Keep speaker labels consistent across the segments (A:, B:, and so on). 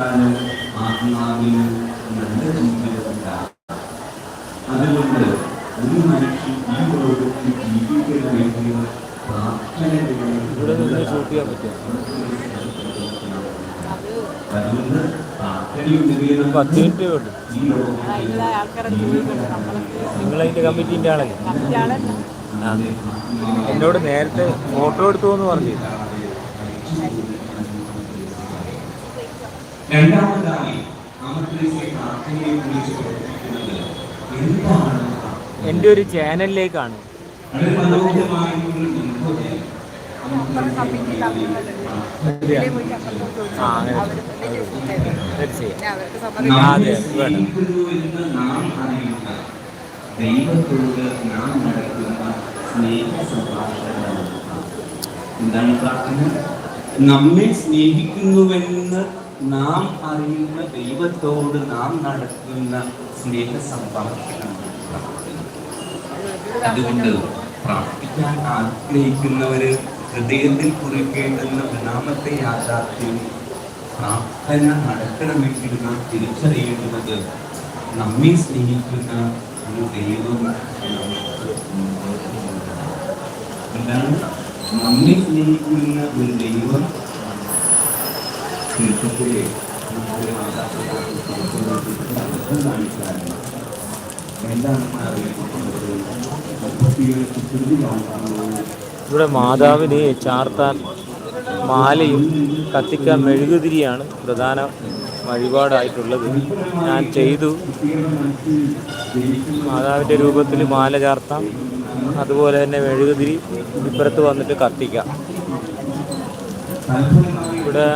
A: ആത്മാവിന് നല്ല അതുകൊണ്ട് ഒരു മനുഷ്യൻ ഈ ജീവിക്കണമെങ്കിൽ അതുകൊണ്ട്
B: നിങ്ങളതിന്റെ കമ്മിറ്റീന്റെ ആളല്ലേ. എന്നോട് നേരത്തെ ഫോട്ടോ എടുത്തു എന്ന് പറഞ്ഞു
A: രണ്ടാമതായി പ്രാർത്ഥനയെ കുറിച്ച് എന്താണ്?
B: എന്റെ ഒരു ചാനലിലേക്കാണ്.
A: വളരെ അനുഭവം ദൈവത്തോട് നാം നടത്തുന്ന സ്നേഹ എന്താണ് പ്രാർത്ഥന? നമ്മെ സ്നേഹിക്കുന്നുവെന്ന് നാം അറിയുന്ന ദൈവത്തോട് നാം നടത്തുന്ന സ്നേഹ സംഭാഷണം അതുകൊണ്ട് പ്രാർത്ഥിക്കാൻ ആഗ്രഹിക്കുന്നവര് ഹൃദയത്തിൽ കുറിക്കേണ്ടുന്ന ഒന്നാമത്തെ യാഥാർത്ഥ്യം പ്രാർത്ഥന നടക്കണമെങ്കിൽ നാം തിരിച്ചറിയേണ്ടുന്നത് നമ്മെ സ്നേഹിക്കുന്ന ഒരു ദൈവം. എന്താണ് നമ്മെ സ്നേഹിക്കുന്ന ഒരു ദൈവം
B: ഇവിടെ മാതാവിനെ ചാർത്താൻ മാലയും കത്തിക്കാൻ മെഴുകുതിരിയാണ് പ്രധാന വഴിപാടായിട്ടുള്ളത്. ഞാൻ ചെയ്തു. മാതാവിന്റെ രൂപത്തിൽ മാല ചാർത്താം. അതുപോലെ തന്നെ മെഴുകുതിരി ഇപ്പുറത്ത് വന്നിട്ട് കത്തിക്കാം. ഇവിടെ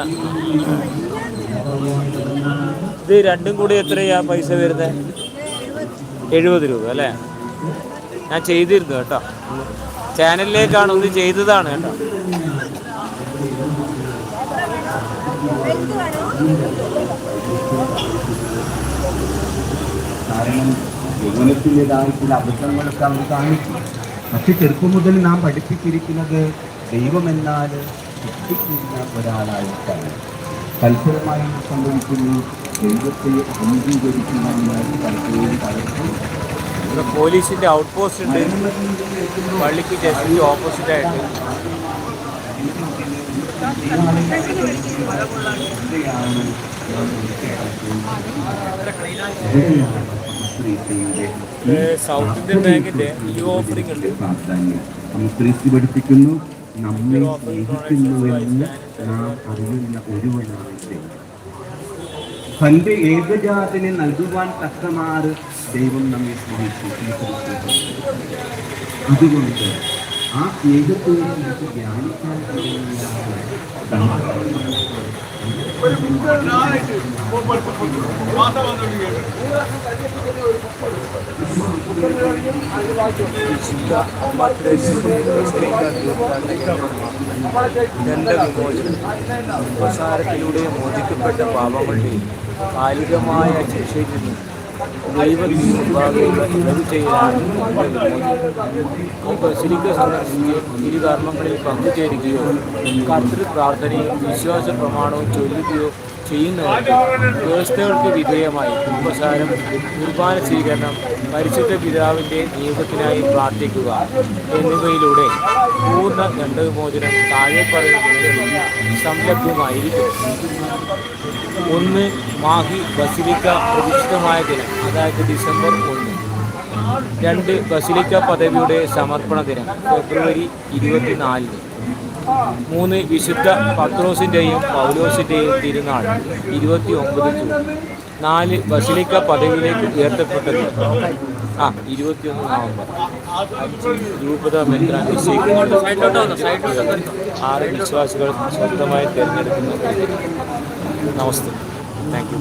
B: ഇത് രണ്ടും കൂടി എത്രയാ പൈസ വരുന്നത് എഴുപത് രൂപ അല്ലേ? ഞാൻ ചെയ്തിരുന്നു കേട്ടോ. ചാനലിലേക്കാണ് ഒന്ന് ചെയ്തതാണ് കേട്ടോ.
A: അബദ്ധങ്ങളൊക്കെ അവർ കാണിക്കും. പക്ഷെ ചെറുപ്പം മുതൽ നാം പഠിപ്പിച്ചിരിക്കുന്നത് ദൈവമെന്നാൽ ശിക്ഷിക്കുന്ന ഒരാളായിട്ടാണ്. തൽഫലമായി സംഭവിക്കുന്നു ദൈവത്തെ അംഗീകരിക്കുന്നതിനായി പലപ്പോഴും പലർക്കും
B: ഇവിടെ പോലീസിന്റെ ഔട്ട് പോസ്റ്റ് ഉണ്ട്. പള്ളിക്ക് ജസ്റ്റ് ഓപ്പോസിറ്റ് ആയിട്ട്. സൗത്ത് ഇന്ത്യൻ ബാങ്കിന്റെ ഈ ഓഫറിംഗ് ഉണ്ട്.
A: ക്രിസ്തു പഠിപ്പിക്കുന്നു. നമ്മെ സ്നേഹിക്കുന്നുവെന്ന് നാം അറിയുന്ന ഒരുവനാണ് ദൈവം തന്റെ ഏകജാതിനെ നൽകുവാൻ തക്കമാറ് ദൈവം നമ്മെ സ്നേഹിച്ചു. അതുകൊണ്ട് ആ ഏകത്വം നമുക്ക് ധ്യാനിക്കാൻ
B: ദണ്ഡവിമോചനം ഉപസാരത്തിലൂടെ മോചിക്കപ്പെട്ട പാപങ്ങളുടെയും കാലികമായ ശിക്ഷയിൽ നിന്നും ദൈവത്തിന് മുമ്പാകെയുള്ള ഇളവ് ചെയ്യാൻ ബസിലിക്ക സന്ദർശിച്ച് ഇരു കർമ്മങ്ങളിൽ പങ്കുചേരുകയോ കർത്തൃ പ്രാർത്ഥനയും വിശ്വാസ പ്രമാണവും ചൊല്ലുകയോ ചെയ്യുന്നവർക്ക് വ്യവസ്ഥകൾക്ക് വിധേയമായി. ഉപസാരം കുർബാന സ്വീകരണം പരിശുദ്ധ പിതാവിന്റെ നിയോഗത്തിനായി പ്രാർത്ഥിക്കുക എന്നിവയിലൂടെ പൂർണ ദണ്ഡവിമോചനം താഴെ പറയുന്ന സംലഭ്യമായിരിക്കും. ഒന്ന് മാഹി ബസിലിക്ക പ്രതിഷ്ഠിതമായ ദിനം അതായത് ഡിസംബർ ഒന്ന്. രണ്ട് ബസിലിക്ക പദവിയുടെ സമർപ്പണ ദിനം ഫെബ്രുവരി ഇരുപത്തിനാലിന്. മൂന്ന് വിശുദ്ധ പത്രോസിന്റെയും പൗലോസിന്റെയും തിരുനാൾ ഇരുപത്തി ഒമ്പത് ജൂൺ. നാല് ബസിലിക്ക പദവിയിലേക്ക് ഉയർത്തപ്പെട്ടത്. ആ ഇരുപത്തി ഒന്ന് നവംബർ. അഞ്ച് രൂപത നിശ്ചയിക്കുന്ന ആറ് വിശ്വാസികൾ സ്വന്തമായി തിരഞ്ഞെടുക്കുന്നത് നമസ്തേ. Thank you.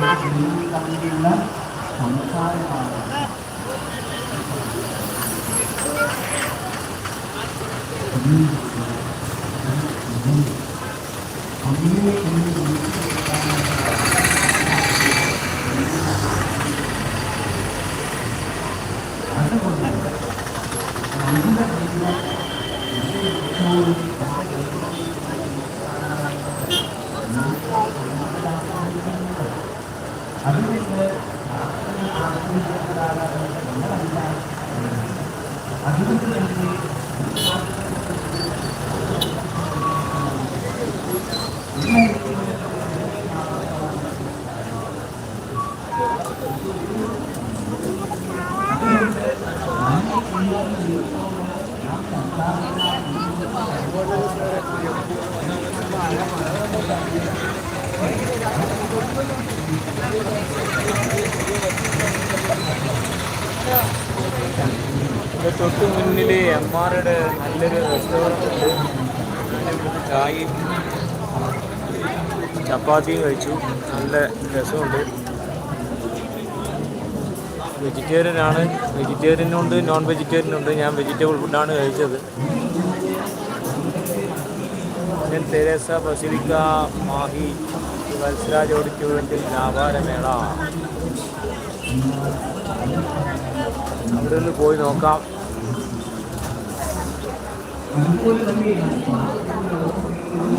A: 감기나 정사에 관한 국민 국민 국민 국민 ഇതിന്റെ തൊട്ട് മുന്നിൽ എം നല്ലൊരു റെസ്റ്റോറന്റ് ഉണ്ട്. ചായയും ചപ്പാത്തിയും കഴിച്ചു. നല്ല രസമുണ്ട്. വെജിറ്റേറിയൻ ആണ് വെജിറ്റേറിയനും ഉണ്ട് നോൺ വെജിറ്റേറിയനും ഉണ്ട് ഞാൻ വെജിറ്റബിൾ ഫുഡാണ് കഴിച്ചത്. ഞാൻ തെരേസ ബസിലിക്ക മാഹി വത്സരാജ് ഓഡിറ്റോറിയത്തിൽ വ്യാപാരമേള അവിടെ ഒന്ന് പോയി നോക്കാം.